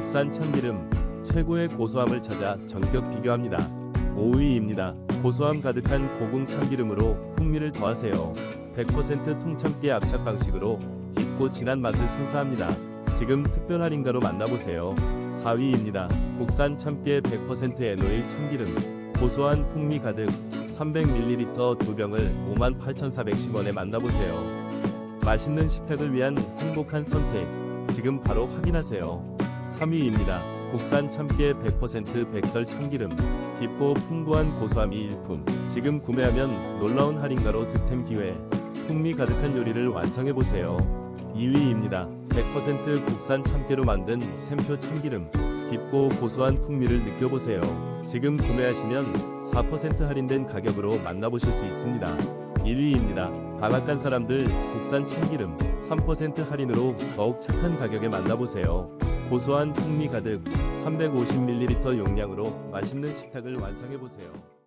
국산 참기름 최고의 고소함을 찾아 전격 비교합니다. 5위입니다. 고소함 가득한 고궁 참기름으로 풍미를 더하세요. 100% 통참깨 압착 방식으로 깊고 진한 맛을 선사합니다. 지금 특별 할인가로 만나보세요. 4위입니다. 국산 참깨 100% 에노일 참기름 고소한 풍미 가득 300ml 두 병을 58,410원에 만나보세요. 맛있는 식탁을 위한 행복한 선택 지금 바로 확인하세요. 3위입니다. 국산 참깨 100% 백설 참기름 깊고 풍부한 고소함이 일품. 지금 구매하면 놀라운 할인가로 득템 기회. 풍미 가득한 요리를 완성해보세요. 2위입니다. 100% 국산 참깨로 만든 샘표 참기름 깊고 고소한 풍미를 느껴보세요. 지금 구매하시면 4% 할인된 가격으로 만나보실 수 있습니다. 1위입니다. 방앗간 사람들 국산 참기름 3% 할인으로 더욱 착한 가격에 만나보세요 고소한 풍미 가득 350ml 용량으로 맛있는 식탁을 완성해 보세요.